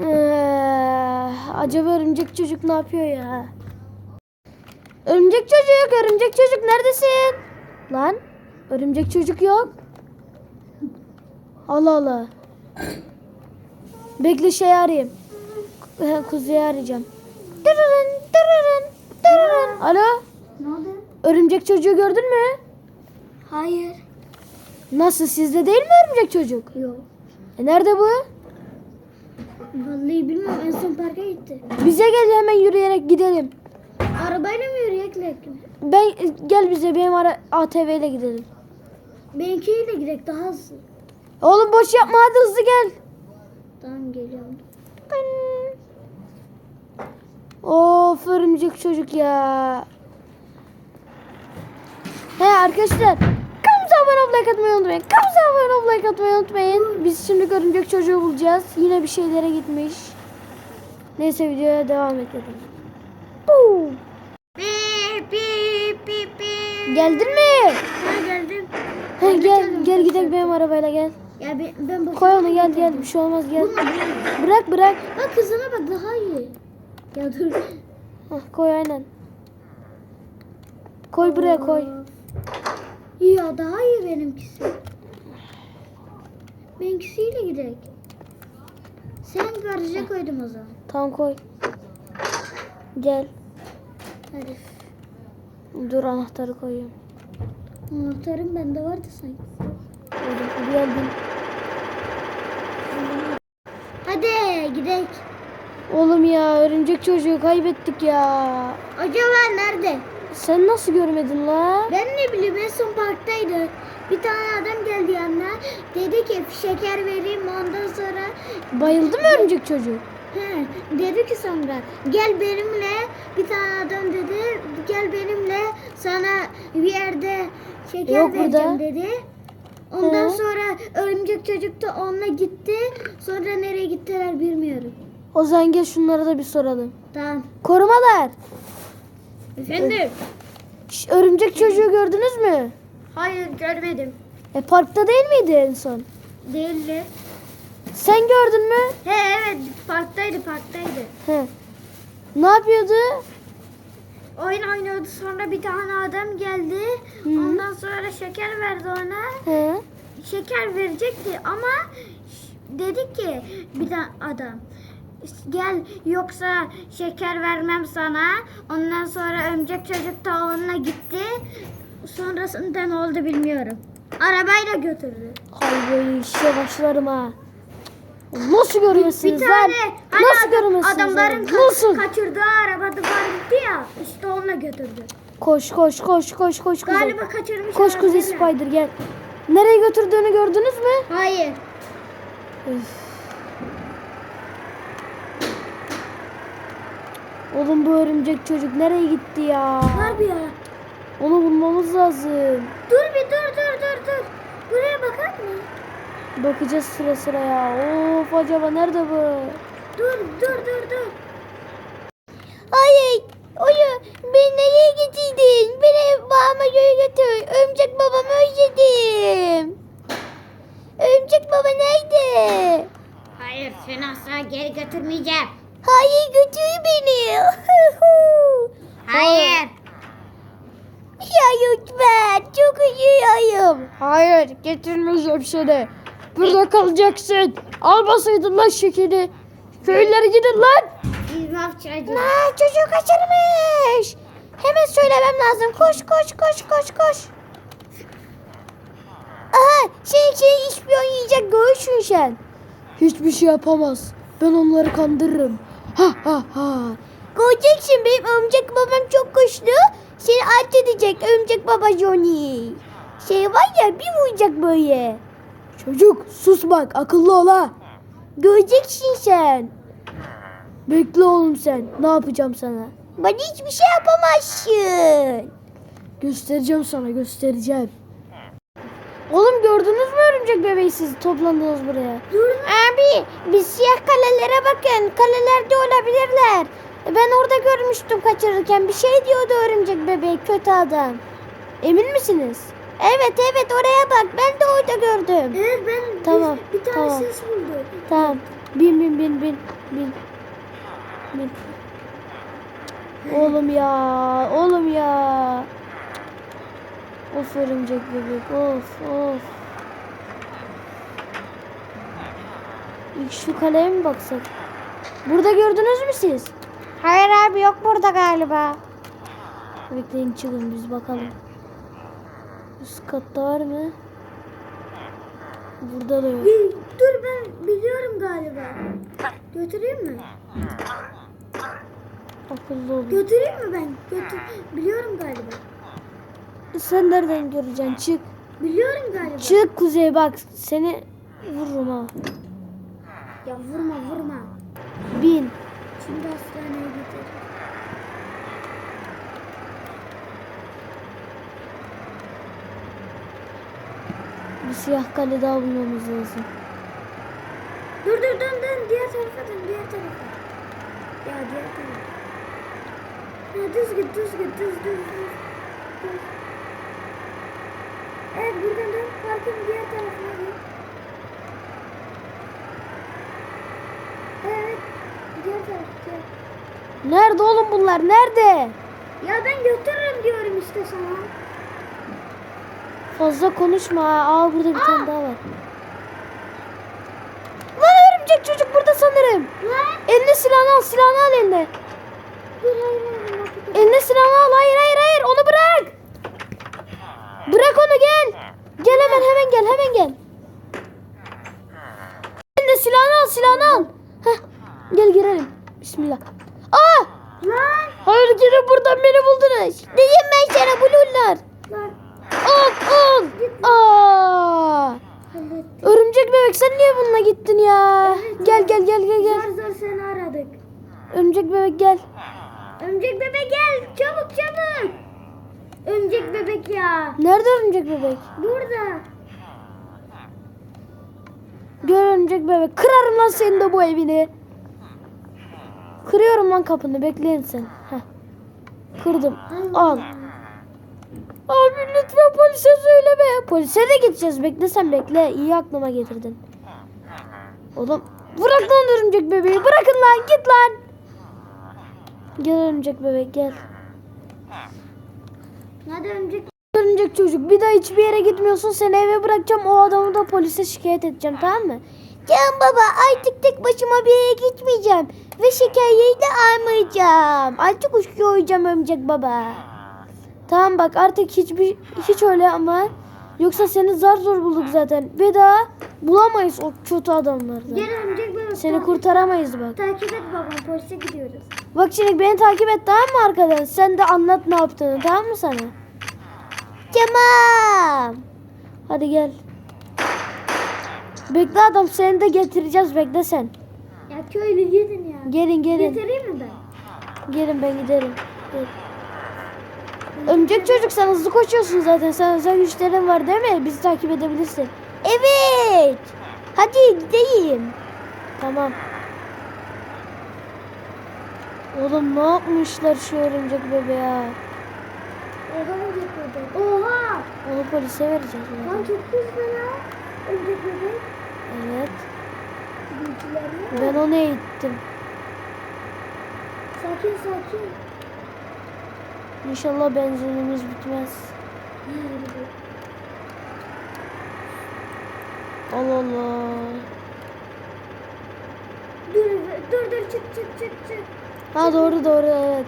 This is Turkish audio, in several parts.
Ee, acaba örümcek çocuk ne yapıyor ya? Örümcek çocuk, örümcek çocuk neredesin? Lan, örümcek çocuk yok. Allah Allah. Bekle şey arayayım. He, Kuzuyu arayacağım. Dırırın, dırırın, dırırın. Alo, Ne oldu? örümcek çocuğu gördün mü? Hayır. Nasıl, sizde değil mi örümcek çocuk? Yok. E nerede bu? Vallahi bilmiyorum. En son parka gitti. Bize gel hemen yürüyerek gidelim. Arabayla mı yürüyerek? Ben gel bize benim ara ATV ile gidelim. Benimkiyle gidelim daha hızlı. Oğlum boş yapma hadi hızlı gel. Tamam geliyorum. Of örümcek çocuk ya. He arkadaşlar. Abone like atmayı unutmayın. Kanalımıza abone like atmayı unutmayın. Biz şimdi örümcek çocuğu bulacağız. Yine bir şeylere gitmiş. Neyse videoya devam edelim. Buu. Bip bip bip bip. Geldin mi? Ha geldim. He, gel gel gidelim benim arabayla gel. Ya ben, ben Koy onu gel gel bir şey olmaz gel. Bırak bırak. Bak kızına bak daha iyi. Ya dur. Hah, koy aynen. Koy buraya koy. Ya daha iyi benimkisi. Benimkisiyle gidelim. Sen garaja koydum o zaman. Tamam koy. Gel. Hadi. Dur anahtarı koyayım. Anahtarım bende vardı sanki. Hadi geldim. Hadi gidelim. Oğlum ya örümcek çocuğu kaybettik ya. Acaba nerede? Sen nasıl görmedin la? Ben ne bileyim en son parktaydı. Bir tane adam geldi yanına. Dedi ki şeker vereyim ondan sonra Bayıldı mı örümcek çocuk? he, dedi ki sonra gel benimle bir tane adam dedi gel benimle sana bir yerde şeker Yok vereceğim burada. dedi. Ondan He. sonra örümcek çocuk da onunla gitti. Sonra nereye gittiler bilmiyorum. O zaman gel şunlara da bir soralım. Tamam. Korumalar. Efendim? Şş, örümcek çocuğu gördünüz mü? Hayır görmedim. E parkta değil miydi en son? Değildi. Sen gördün mü? He evet parktaydı parktaydı. He. Ne yapıyordu? Oyun oynuyordu sonra bir tane adam geldi. Hı. Ondan sonra şeker verdi ona. He. Şeker verecekti ama dedi ki bir tane adam gel yoksa şeker vermem sana. Ondan sonra örümcek çocuk da onunla gitti. Sonrasında ne oldu bilmiyorum. Arabayla götürdü. Böyle işe başlarım ha. Nasıl görmezsiniz Bir lan? tane hani Nasıl adam- görmezsiniz adamların ka- Nasıl? kaçırdığı arabada vardı ya işte onunla götürdü. Koş koş koş koş koş kuzey. Galiba kaçırmış. Koş kuzey. Spider gel. Nereye götürdüğünü gördünüz mü? Hayır. Üf. Oğlum bu örümcek çocuk nereye gitti ya? Harbi ya. Onu bulmamız lazım. Dur bir dur dur dur dur. Buraya bakar mı? Bakacağız sıra sıra ya. Of acaba nerede bu? Dur dur dur dur. Hayır. Oyu beni nereye getirdin? Beni babama göre götür. Örümcek babamı özledim. Örümcek baba nerede? Hayır seni asla geri götürmeyeceğim. Hayır götür beni. Hayır. Ya lütfen çok üzülüyorum. Hayır getirmeyeceğim seni. Burada kalacaksın. Almasaydın lan şekeri. Köylere gidin lan. Ha, çocuğu kaçırmış. Hemen söylemem lazım. Koş koş koş koş koş. Aha şey şey ispiyon yiyecek göğüşün sen. Hiçbir şey yapamaz. Ben onları kandırırım. Ha ha ha. Göreceksin benim örümcek babam çok güçlü. Seni alt edecek örümcek baba Johnny. Şey var ya bir vuracak böyle. Çocuk sus bak akıllı ol ha. Göreceksin sen. Bekle oğlum sen. Ne yapacağım sana? Bana hiçbir şey yapamazsın. Göstereceğim sana göstereceğim. Oğlum gördünüz mü örümcek bebeği siz toplandınız buraya? Dur. Abi biz kalelere bakın. Kalelerde olabilirler. Ben orada görmüştüm kaçırırken. Bir şey diyordu örümcek bebeği kötü adam. Emin misiniz? Evet evet oraya bak. Ben de orada gördüm. Evet ben Tamam, bir, bir tane tamam. ses buldum. Tamam. Bin bin bin bin. Bin. Bin. Oğlum ya. Oğlum ya. Of örümcek bebek. Of of. Şu kaleye mi baksak? Burada gördünüz mü siz? Hayır abi yok burada galiba. Bekleyin çıkın biz bakalım. Üst katta var mı? Burada da yok. Dur ben biliyorum galiba. Götüreyim mi? Akıllı olun. Götüreyim mi ben? Götür. Biliyorum galiba. Sen nereden göreceksin? Çık. Biliyorum galiba. Çık kuzey bak. Seni vururum ha. Ya vurma vurma. Bin. Şimdi hastaneye götür. Bir siyah kale daha bulmamız lazım. Dur dur dön dön diğer tarafa dön diğer tarafa. Ya diğer tarafa. Ya düz git düz git düz düz. düz. Evet buradan dön parkın diğer tarafına git. Evet diğer. Nerede oğlum bunlar? Nerede? Ya ben götürürüm diyorum işte sana. Fazla konuşma. Aa burada bir Aa! tane daha var. Lan örümcek çocuk burada sanırım. Lan. Eline silahını al. Silahını al eline. Hayır hayır. hayır. Eline silahını al. Hayır hayır hayır. Onu bırak. Bırak onu gel. Gel hemen hemen gel hemen gel. Eline silahını al silahını al. Gel girelim. Bismillah. Aa! Lan. Hayır gene buradan beni buldunuz. Diyeyim ben sana bulurlar. Lan. Al al. Aa! Örümcek bebek sen niye bununla gittin ya? Evet, Gel gel gel gel gel. Zor zor seni aradık. Örümcek bebek gel. Örümcek bebek gel. Çabuk çabuk. Örümcek bebek ya. Nerede örümcek bebek? Burada. Gör örümcek bebek. Kırarım lan senin de bu evini. Kırıyorum lan kapını. Bekleyin sen. Heh. Kırdım. Al. Abi lütfen polise söyleme. Polise de gideceğiz. Bekle sen bekle. İyi aklıma getirdin. Oğlum bırak lan örümcek bebeği. Bırakın lan git lan. Gel örümcek bebek gel. Hadi örümcek. Örümcek çocuk bir daha hiçbir yere gitmiyorsun. Seni eve bırakacağım. O adamı da polise şikayet edeceğim tamam mı? Can baba artık tek başıma bir yere gitmeyeceğim. Ve şekerliği de almayacağım. Artık uçkuya uyacağım örümcek baba. Tamam bak artık hiçbir hiç öyle ama yoksa seni zar zor bulduk zaten. Ve daha bulamayız o kötü adamları. Gel örümcek bebek. Seni Ta- kurtaramayız bak. Takip et babam. Polise gidiyoruz. Bak şimdi beni takip et tamam mı arkadan? Sen de anlat ne yaptığını tamam mı sana? Tamam. Hadi gel. Bekle adam seni de getireceğiz bekle sen. Ya köylü gidin ya. Gelin gelin. Getireyim mi ben? Gelin ben giderim. Gel. Örümcek çocuk sen hızlı koşuyorsun zaten. Sen özel güçlerin var değil mi? Bizi takip edebilirsin. Evet. Hadi gideyim. Tamam. Oğlum ne yapmışlar şu örümcek bebeğe? Oha mı getirdi? Oha. Onu polise vereceğiz. Lan çok hızlı ya. Örümcek bebek. Evet. Ben onu eğittim. Sakin sakin. İnşallah benzinimiz bitmez. Allah Allah. Dur dur dur çık çık çık çık. Ha doğru doğru evet.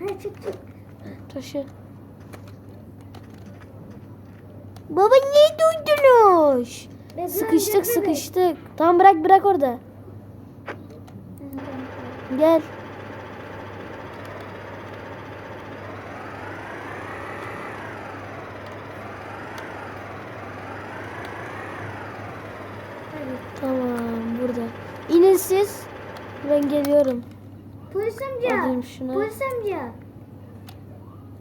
Ha çık çık. Taşı. Baba niye durdunuz? Sıkıştık sıkıştık. Tamam bırak bırak orada. Gel. Tamam burada. İnin siz. Ben geliyorum. Polis amca. Alayım şunu. Polis amca.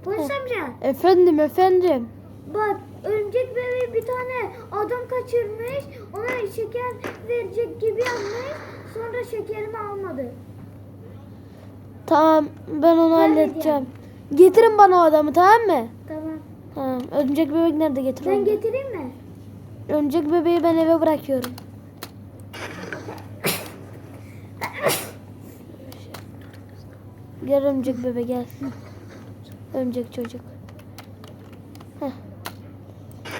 Polis amca. Efendim efendim. Bak örümcek bebeği bir tane adam kaçırmış. Ona şeker verecek gibi yapmış. Sonra şekerimi almadı. Tamam ben onu ben halledeceğim. Getirin bana o adamı tamam mı? Tamam. Ha, örümcek bebek nerede getir Ben onu. getireyim mi? Örümcek bebeği ben eve bırakıyorum. gel örümcek bebe gel. Örümcek çocuk.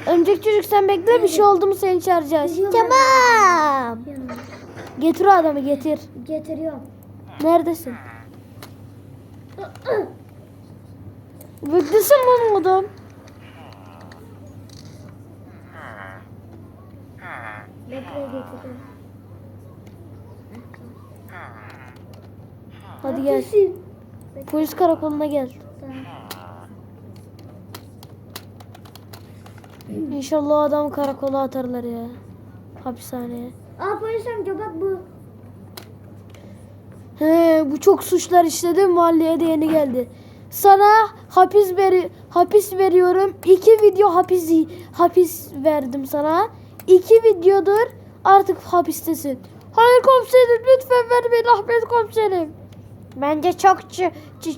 Örümcek çocuk sen bekle bir şey oldu mu seni çağıracağız. Tamam. Getir o adamı getir. Getiriyorum. Neredesin? Beklesin lan o adam. Bekle getiriyorum. Hadi gel. Polis karakoluna gel. Tamam. İnşallah o adamı karakola atarlar ya. Hapishaneye. Aa polis amca bak bu. He, bu çok suçlar işledi mahalleye de yeni geldi. Sana hapis veri hapis veriyorum. İki video hapis hapis verdim sana. İki videodur artık hapistesin. Hayır komiserim lütfen vermeyin Ahmet komiserim. Bence çok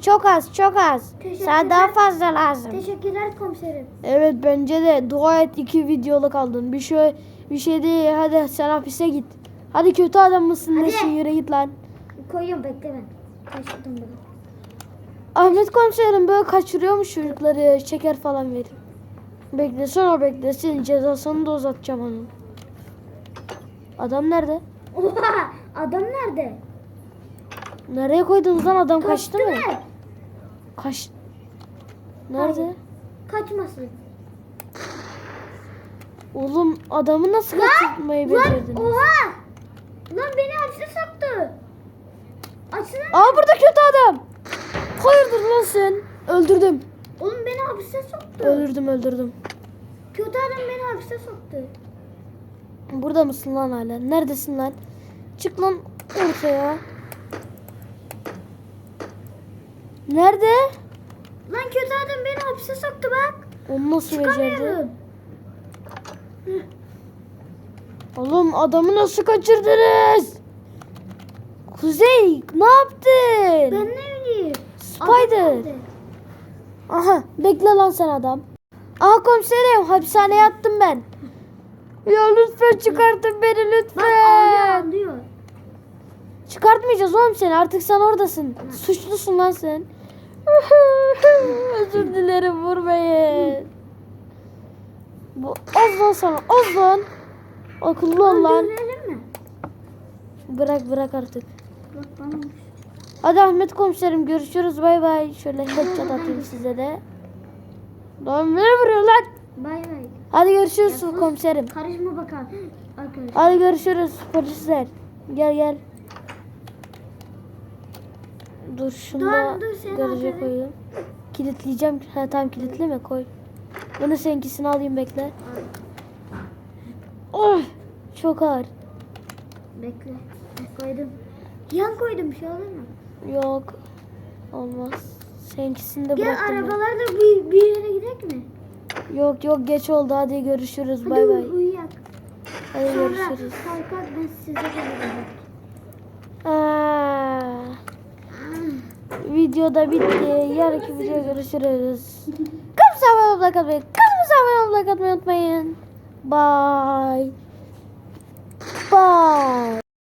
çok az çok az. Sana daha fazla lazım. Teşekkürler komiserim. Evet bence de dua et iki videolu kaldın. Bir şey bir şey değil. Hadi sen hapise git. Hadi kötü adam mısın Hadi. nesin yürü git lan. Koyuyorum bekle ben. Taşıdım bunu. Ahmet komiserim böyle kaçırıyormuş çocukları şeker falan verin. Beklesin o beklesin cezasını da uzatacağım onun. Adam nerede? Oha adam nerede? Nereye koydunuz lan adam kaçtı, mı? Kaç. Nerede? Hayır. Kaçmasın. Oğlum adamı nasıl kaçırmayı Lan becerdiniz? oha. Lan beni hapse soktu. Açsana. Aa burada kötü adam. Hayırdır lan sen? Öldürdüm. Oğlum beni hapse soktu. Öldürdüm öldürdüm. Kötü adam beni hapse soktu. Burada mısın lan hala? Neredesin lan? Çık lan ortaya. Nerede? Lan kötü adam beni hapse soktu bak. Onu nasıl becerdi? Oğlum adamı nasıl kaçırdınız? Kuzey ne yaptın? Ben ne bileyim. Spider. Aha bekle lan sen adam. Aha komiserim hapishaneye attım ben. Ya lütfen çıkartın beni Bak lütfen. ağlıyor ağlıyor. Çıkartmayacağız oğlum seni artık sen oradasın. Suçlusun lan sen. Özür dilerim vurmayın. Bu az lan sana az lan. Akıllı ol lan. Bırak bırak artık. Hadi Ahmet komiserim görüşürüz bay bay. Şöyle headshot atayım size de. Lan beni vuruyor lan. Bay bay. Hadi görüşürüz komiserim. Karışma bakalım. Hadi görüşürüz polisler. Gel gel. Dur şunu da Dur, dur, sen garaja koyayım. Kilitleyeceğim. Ha tamam kilitleme koy. Bunu seninkisini alayım bekle. Oh çok ağır. Bekle. Koydum. Yan koydum bir şey olur mu? Yok. Olmaz. Seninkisini de Gel bıraktım. ben. arabalarla bir, bir yere gidelim mi? Yok yok geç oldu hadi görüşürüz Hadi bay bay. uy- uyuyak. Hadi Sonra görüşürüz. kalkar ben size gelirim. Aa, video bitti. Yarınki videoda görüşürüz. Kanalımıza abone olmayı unutmayın. Kanalımıza abone olmayı unutmayın. Bye. Bye.